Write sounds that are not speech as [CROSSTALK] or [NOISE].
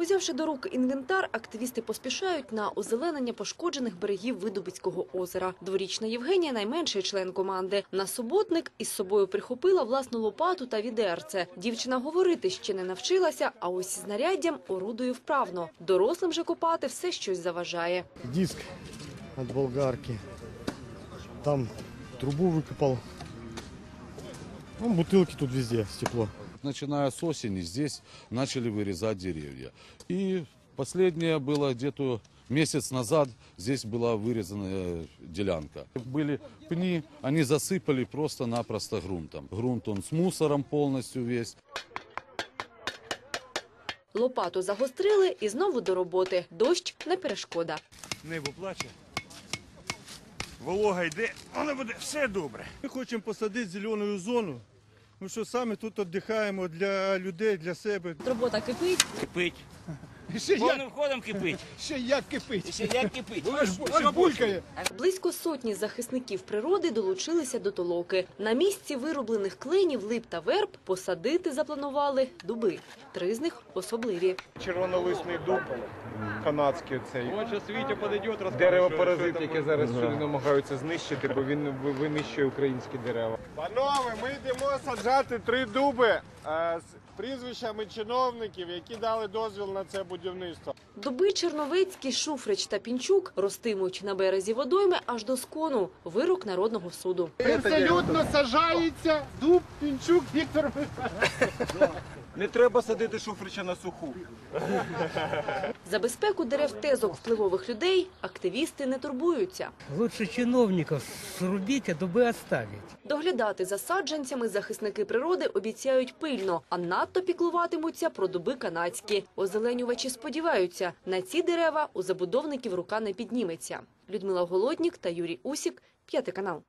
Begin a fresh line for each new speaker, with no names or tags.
Узявши до рук інвентар, активісти поспішають на озеленення пошкоджених берегів Видубицького озера. Дворічна Євгенія – найменший член команди. На суботник із собою прихопила власну лопату та відерце. Дівчина говорити ще не навчилася, а ось знаряддям орудує вправно. Дорослим же копати все щось заважає.
диск от болгарки. Там трубу выкопал. Ну, бутылки тут везде, стекло
Начиная с осени здесь начали вырезать деревья. И последнее было где-то месяц назад, здесь была вырезана э, делянка. Были пни, они засыпали просто-напросто грунтом. Грунт он с мусором полностью весь.
Лопату загострили і знову до роботи. Дощ – не перешкода.
Небо плаче. Волога йде, воно буде все добре.
Ми хочемо посадити зелену зону. Ну що саме тут віддихаємо для людей, для себе.
Робота кипить.
Кипить.
Ще як,
Повним ходом кипить. [LAUGHS]
ще як кипить.
Ще як кипить.
Аж, аж булькає.
Близько сотні захисників природи долучилися до толоки. На місці вироблених кленів, лип та верб посадити запланували дуби. Три з них особливі.
червонолисний дуб канадський цей дерево-паразит, яке зараз всюди намагаються знищити, бо він винищує українські дерева. Панове, ми йдемо саджати три дуби з прізвищами чиновників, які дали дозвіл на це будівництво.
Дуби Черновецький, Шуфрич та Пінчук ростимуть на березі водойми аж до скону. Вирок Народного суду.
Абсолютно сажається дуб Пінчук Віктор
Не треба садити шуфрича на суху.
За безпеку дерев тезок впливових людей активісти не турбуються.
Лучше чиновников срубить, а дубы оставить.
Доглядати за саджанцями захисники природи обіцяють пильно, а надто піклуватимуться про дуби канадські. Озеленювачі сподіваються, на ці дерева у забудовників рука не підніметься. Людмила Голоднік та Юрій Усік, п'ятий канал.